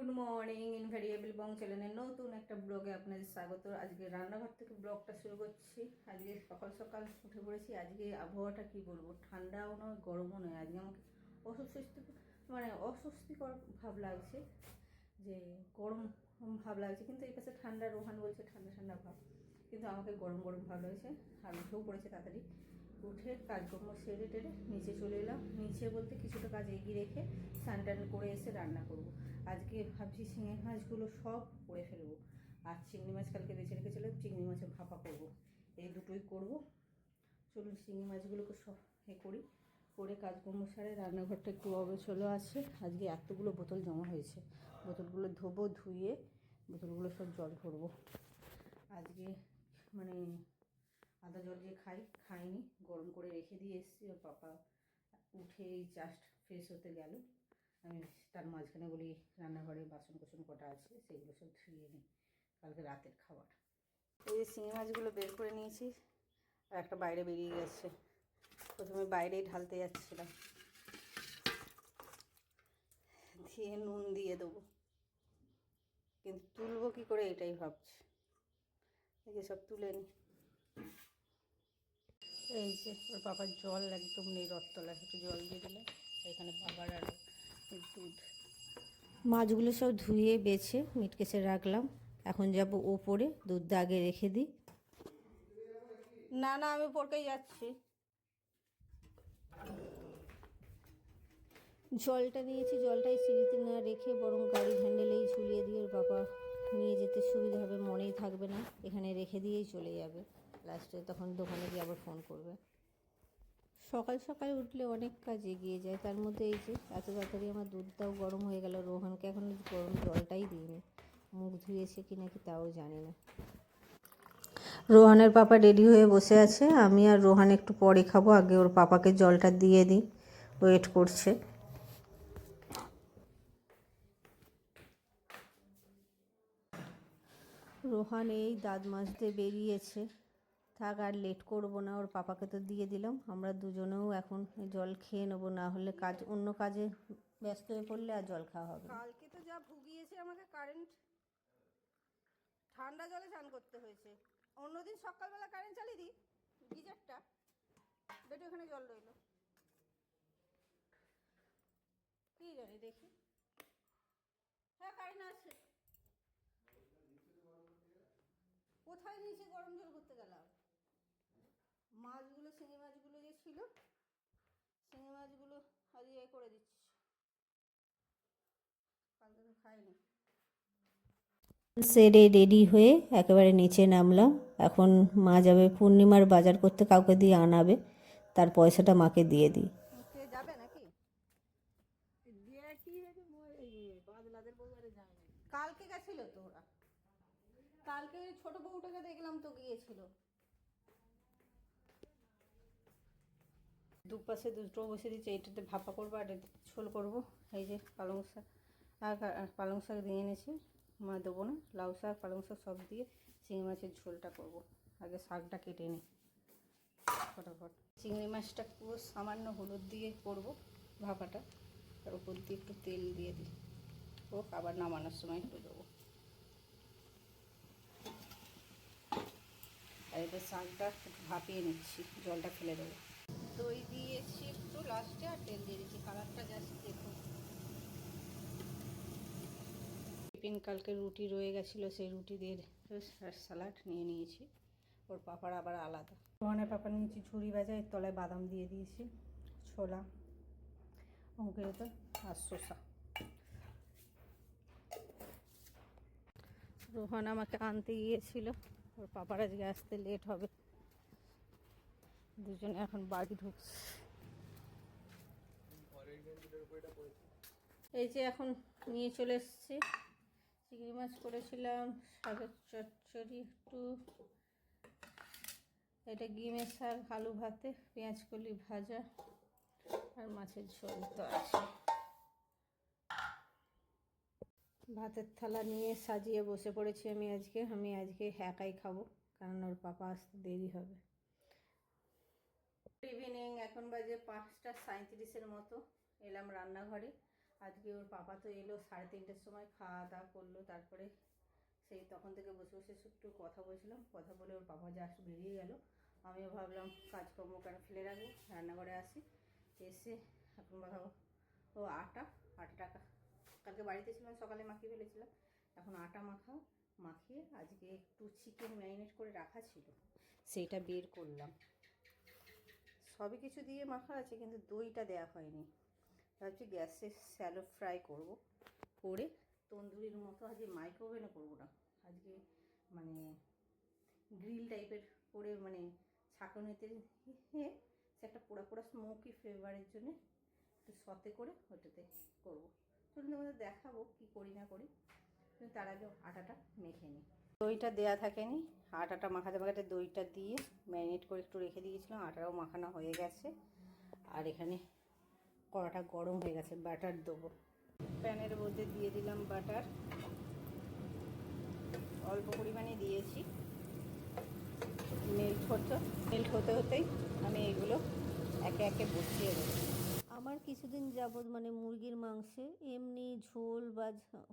Good morning invariable বং চ্যানেলের নতুন একটা ব্লগে আপনাদের স্বাগত। আজকে রান্নাঘর থেকে ব্লগটা শুরু করছি। আজকে সকাল সকাল উঠে পড়েছি। আজকে আবহাওয়াটা কি বলব? ঠান্ডাও নয়, গরমও নয়। আজকে আমাকে অস্বস্তি মানে অস্বস্তিকর ভাব লাগছে যে গরম ভাব লাগছে। কিন্তু এই পাশে ঠান্ডা, রোহান বলছে ঠান্ডা ঠান্ডা ভাব। কিন্তু আমাকে গরম গরম ভাব লাগছে। আর উঠেও পড়েছে তাড়াতাড়ি। উঠে কাজকর্ম সেরে টেরে নিচে চলে এলাম। নিচে বলতে কিছুটা কাজ এগিয়ে রেখে স্নান টান করে এসে রান্না করব। আজকে ভাবছি শিঙে মাছগুলো সব করে ফেলব। আর চিংড়ি মাছ কালকে বেছে রেখেছিলাম, চিংড়ি মাছের ভাপা করব। এই দুটোই করব। চলুন চিংড়ি মাছগুলোকে সব এ করি। করে কাজকর্ম সারে, রান্নাঘরটা একটু অবচলো আছে। আজকে এতগুলো বোতল জমা হয়েছে। বোতলগুলো ধোবো, ধুয়ে বোতলগুলো সব জল ভরবো। আজকে মানে আদা জল যে খাই, খাইনি, গরম করে রেখে দিয়ে এসেছি, ওর পাপা উঠে এই জাস্ট ফ্রেশ হতে গেল। আমি তার মাঝখানে বলি, রান্নাঘরে বাসন কোসন কটা আছে, সেগুলো সব ধুয়ে নিই কালকে রাতের খাবার। এই যে শিঙি মাছগুলো বের করে নিয়েছি, আর একটা বাইরে বেরিয়ে গেছে। প্রথমে বাইরেই ঢালতে যাচ্ছিলাম। দিয়ে নুন দিয়ে দেবো। কিন্তু তুলবো কী করে এটাই ভাবছি। এই যে সব তুলে নিই এই যে ওর বাবার জল একদম নেই রথতলা একটু জল দিয়ে দিলে এখানে বাবার আর দুধ। মাছগুলো সব ধুয়ে বেছে মিটকেসে রাখলাম। এখন যাব ওপরে দুধটা আগে রেখে দিই। না না আমি পড়কেই যাচ্ছি। জলটা নিয়েছি জলটাই সিঁড়িতে না রেখে বরং গাড়ি হ্যান্ডেলেই ঝুলিয়ে দিয়ে ওর বাবা নিয়ে যেতে সুবিধা হবে মনেই থাকবে না। এখানে রেখে দিয়েই চলে যাবে। লাস্টে তখন দোকানে গিয়ে আবার ফোন করবে। সকাল সকাল উঠলে অনেক কাজ এগিয়ে যায়। তার মধ্যে এই যে এত তাড়াতাড়ি আমার দুধটাও গরম হয়ে গেল। রোহানকে এখন গরম জলটাই দিইনি। মুখ ধুয়েছে কি নাকি তাও জানি না। রোহানের পাপা রেডি হয়ে বসে আছে। আমি আর রোহান একটু পরে খাব। আগে ওর পাপাকে জলটা দিয়ে দিই। ওয়েট করছে। রোহান এই দাঁত মাজতে বেরিয়েছে। থাক আর লেট করব না, ওর পাপাকে তো দিয়ে দিলাম। আমরা দুজনেও এখন জল খেয়ে নেব, না হলে কাজ, অন্য কাজে ব্যস্ত হয়ে পড়লে আর জল খাওয়া হবে কালকে তো যা ভুগিয়েছে আমাকে কারেন্ট ঠান্ডা জলে চান করতে হয়েছে। অন্যদিন সকালবেলা কারেন্ট চালিয়ে দিই, গিজারটা, বেটে ওখানে জল রইল। কি জানি দেখি। হ্যাঁ কারেন্ট আছে কোথায় নিচে গরম জল? শিঙি মাছগুলো যে ছিল শিঙি মাছগুলো আজ এ করে দিচ্ছি। কালকে তো খাইনি। সেরে রেডি হয়ে একেবারে নিচে নামলাম। এখন মা যাবে পূর্ণিমার বাজার করতে কাউকে দিয়ে আনাবে তার পয়সাটা মাকে দিয়ে দিই। যাবে নাকি? কালকে গেছিল তো ওরা। কালকে ছোট বউটাকে দেখলাম তো গিয়েছিল। দুপাশে দুটো বসে দিচ্ছে এইটাতে ভাপা করব আর এটাতে ঝোল করব। এই যে পালং শাক, আর পালং শাক দিয়ে এনেছি। মা দেবো না, লাউ শাক, পালং শাক সব দিয়ে চিংড়ি মাছের ঝোলটা করব। আগে শাকটা কেটে নিই। ফটাফট। চিংড়ি মাছটা পুরো সামান্য হলুদ দিয়ে করব ভাপাটা। তার উপর দিয়ে একটু তেল দিয়ে দিই। ও আবার নামানোর সময় একটু দেবো। আর এবার শাকটা ভাপিয়ে নিচ্ছি, জলটা ফেলে দেবো। দই দিয়েছি একটু লাস্টে আর তেল দিয়ে দিচ্ছি। কালারটা জাস্ট দেখুন টিফিন কালকে রুটি রয়ে গেছিল, সেই রুটি দিয়ে স্যালাড নিয়ে নিয়েছি। ওর পাপার আবার আলাদা। রোহানের পাপা নিয়েছি ঝুড়ি ভাজা, এর তলায় বাদাম দিয়ে দিয়েছি, ছোলা অঙ্কুরিত আর শসা। রোহান আমাকে আনতে গিয়েছিল। ওর পাপার আজকে আসতে লেট হবে। দুজনে এখন বাড়ি ঢুকছে। এই যে এখন নিয়ে চলে এসেছি। চিংড়ি মাছ করেছিলাম, শাকের চচ্চড়ি একটু। এটা গিমের শাক, আলু ভাতে পেঁয়াজ কলি ভাজা আর মাছের ঝোল তো আছে। ভাতের থালা নিয়ে সাজিয়ে বসে পড়েছি আমি আজকে। আমি আজকে একাই খাব, কারণ ওর পাপা আসতে দেরি হবে। ইভিনিং এখন বাজে পাঁচটা সাঁত্রিশের মতো। এলাম রান্নাঘরে। আজকে ওর পাপা তো এলো সাড়ে তিনটের সময়, খাওয়া দাওয়া করল, তারপরে সেই তখন থেকে বসে বসে একটু কথা বলছিলাম। কথা বলে ওর পাপা জাস্ট বেরিয়ে গেল। আমিও ভাবলাম কাজকর্ম কেন ফেলে রাখব। রান্নাঘরে আসি। এসে এখন বাবা ও আটা আটা টাকা কালকে বাড়িতে ছিলাম, সকালে মাখিয়ে ফেলেছিলাম। এখন আটা মাখাও, মাখিয়ে আজকে একটু চিকেন ম্যারিনেট করে রাখা ছিল। সেইটা বের করলাম। সবই কিছু দিয়ে মাখা আছে, কিন্তু দইটা দেওয়া হয়নি। ভাবছি গ্যাসে স্যালো ফ্রাই করব। করে তন্দুরির মতো আজকে মাইক্রোওভেনে করব না। আজকে মানে গ্রিল টাইপের করে মানে ছাঁকনিতে সে একটা পোড়া পোড়া স্মোকি ফ্লেভারের জন্য একটু সতে করে ওটাতে করব। চলুন তোমাদের দেখাবো কি করি না করি। তার আগে আটাটা মেখে নিই। দইটা দেয়া থাকেনি। আটাটা মাখাতে মাখাতে দইটা দিয়ে ম্যারিনেট করে একটু রেখে দিয়েছিলাম, আটাটাও মাখানো হয়ে গেছে। আর এখানে কড়াটা গরম হয়ে গেছে, বাটার দেবো। প্যানের মধ্যে দিয়ে দিলাম বাটার। অল্প পরিমাণে দিয়েছি। মেল্ট হতো মেল্ট হতে হতেই আমি এগুলো একে একে বসিয়ে দেবো। কিছুদিন যাবৎ মানে মুরগির মাংসে এমনি ঝোল বা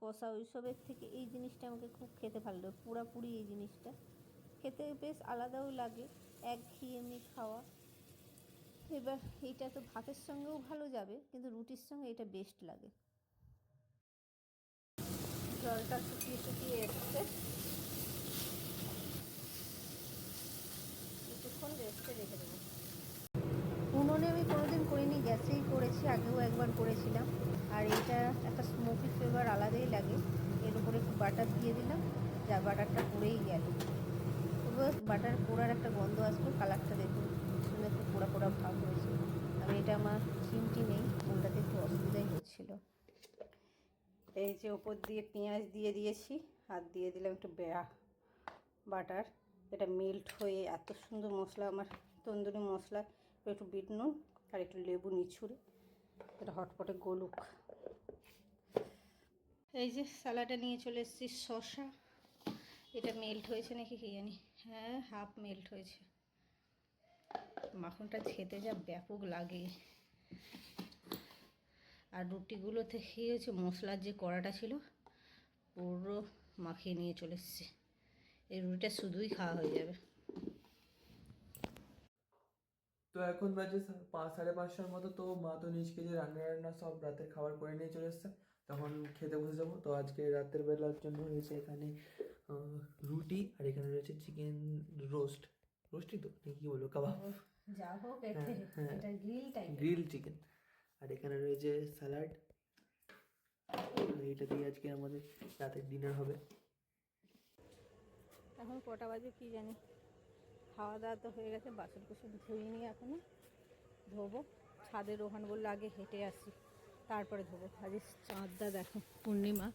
কষা ওইসবের থেকে এই জিনিসটা আমাকে খুব খেতে ভালো লাগে, পুরাপুরি এই জিনিসটা। খেতে বেশ আলাদাও লাগে, এক ঘি এমনি খাওয়া। এবার এইটা তো ভাতের সঙ্গেও ভালো যাবে, কিন্তু রুটির সঙ্গে এটা বেস্ট লাগে। জলটা শুকিয়ে শুকিয়ে এসছে। কিছুক্ষণ রেস্টে রেখে দেবো। উনুনে আমি কোনোদিন করিনি, গ্যাসেই করেছি, আগেও একবার করেছিলাম। আর এটা একটা স্মোকি ফ্লেভার আলাদাই লাগে। এর উপরে একটু বাটার দিয়ে দিলাম, যা বাটারটা পড়েই গেল। বাটার পোড়ার একটা গন্ধ আসলো কালারটা দেখুন সুন্দর একটু পোড়া পোড়া ভাব হয়েছে। আমি এটা আমার চিমটি নেই ওটাতে একটু অসুবিধাই হচ্ছিল। এই যে ওপর দিয়ে পেঁয়াজ দিয়ে দিয়েছি, আর দিয়ে দিলাম একটু বেড়া বাটার এটা মেল্ট হয়ে এত সুন্দর মশলা, আমার তন্দুরি মশলা একটু বিট নুন আর একটু লেবু নিছুড়ে এটা হটপটে গোলুক। এই যে স্যালাডে নিয়ে চলে এসেছি শসা। এটা মেল্ট হয়েছে নাকি কি জানি? হ্যাঁ হাফ মেল্ট হয়েছে। মাখনটা খেতে যা ব্যাপক লাগে। আর রুটিগুলোতে কী হয়েছে? মশলার যে কড়াটা ছিল, পুরো মাখিয়ে নিয়ে চলে এসছে। এই রুটিটা শুধুই খাওয়া হয়ে যাবে। তো এখন বাজে পাঁচ সাড়ে পাঁচটার মতো তো মা তো নিজ কেজি রান্না রান্না সব রাতের খাবার করে নিয়ে চলে এসছে তখন খেতে বসে যাব। তো আজকে রাতের বেলার জন্য রয়েছে এখানে রুটি আর এখানে রয়েছে চিকেন রোস্ট। রোস্টই তো কি বলব কাবাব? যা হোক হ্যাঁ, হ্যাঁ। এটা গ্রিল টাইপ গ্রিল চিকেন। আর এখানে রয়েছে স্যালাড। এইটা দিয়ে আজকে আমাদের রাতের ডিনার হবে। এখন কটা বাজে কি জানি। খাওয়া দাওয়া তো হয়ে গেছে, বাসন কুসন ধুইনি এখনও ধোবো। ছাদের ওখান বলল, আগে হেঁটে আসি, তারপরে ধোবো। আজ চাঁদটা দেখো, পূর্ণিমা।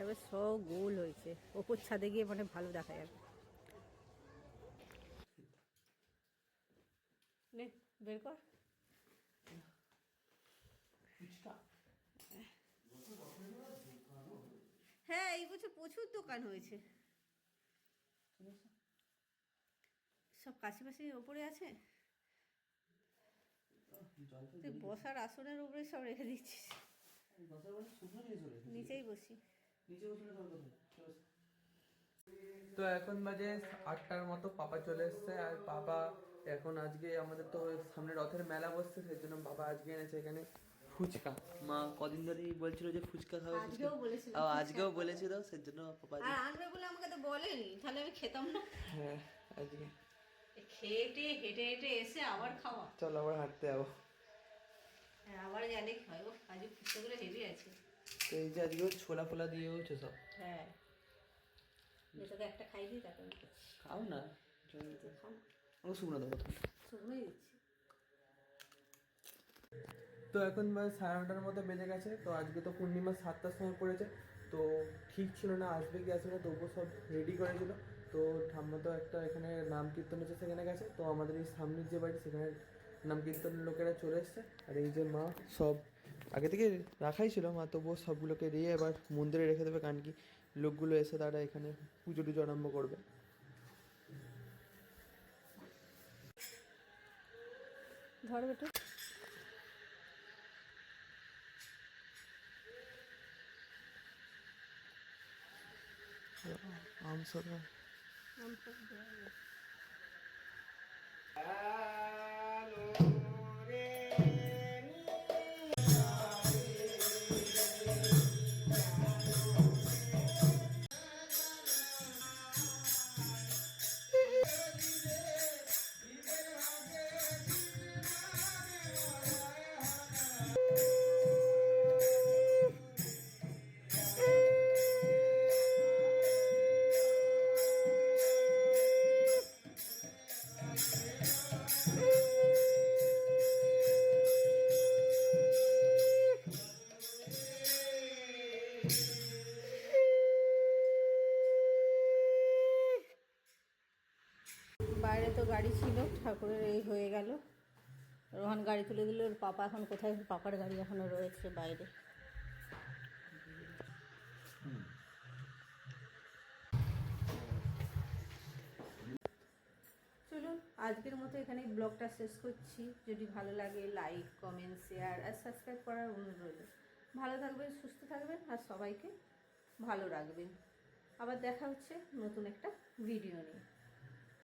এবার সব গোল হয়েছে। ওপর ছাদে গিয়ে মানে ভালো দেখা যাবে। বের কর। বছর প্রচুর দোকান হয়েছে। সব কাছাকাছি ওপরে আছে? তুই বসার আসনের উপরে সব রেখে দিচ্ছিস নিচেই বসি। তো এখন বাজে আটটার মতো পাপা চলে এসছে আর বাবা এখন আজকে আমাদের তো সামনে রথের মেলা বসছে সেই জন্য বাবা আজকে এনেছে এখানে। ফুচকা। মা কদিন ধরেই বলছিল যে ফুচকা খাবে আজকেও বলেছিল আজকেও বলেছিল সেই জন্য পাপা আর আনবে বলে আমাকে তো বলেনি তাহলে আমি খেতাম না। হ্যাঁ আজকে। খেটে হেঁটে হেঁটে এসে আবার খাওয়া। চল আবার হাঁটতে যাব। হ্যাঁ আবার খাব আজকে ফুচকাগুলো হেভি আছে। তো এই যে আজকেও ছোলা ফোলা দিয়ে হচ্ছে সব? হ্যাঁ। একটা খাই দিই তারপরে খাও না। খাও না। আমাকে শুকনো দেবো শুকনোই দিচ্ছি। তো এখন বাজে সাড়ে নটার মতো বেজে গেছে, তো আজকে তো পূর্ণিমা সাতটার সময় পড়েছে, তো ঠিক ছিল না, আসবে কি আসবে না, তবুও সব রেডি করেছিল তো ঠাম্মা তো একটা এখানে নাম কীর্তন হচ্ছে, সেখানে গেছে, তো আমাদের এই সামনের যে বাড়ি, সেখানে নাম কীর্তনের লোকেরা চলে এসছে, আর এই যে মা সব আগে থেকে রাখাই ছিল, মা তবুও সবগুলোকে দিয়ে এবার মন্দিরে রেখে দেবে, কারণ কি লোকগুলো এসে তারা এখানে পুজো টুজো আরম্ভ করবে। ধর বেটু আম সরবা বাইরে তো গাড়ি ছিল, ঠাকুরের এই হয়ে গেল। রোহান গাড়ি তুলে দিল, ওর পাপা এখন কোথায়? পাপার গাড়ি এখনও রয়েছে বাইরে। চলুন, আজকের মতো এখানে ব্লগটা শেষ করছি। যদি ভালো লাগে, লাইক, কমেন্ট, শেয়ার আর সাবস্ক্রাইব করার অনুরোধ ভালো থাকবেন, সুস্থ থাকবেন আর সবাইকে ভালো রাখবেন। আবার দেখা হচ্ছে নতুন একটা ভিডিও নিয়ে।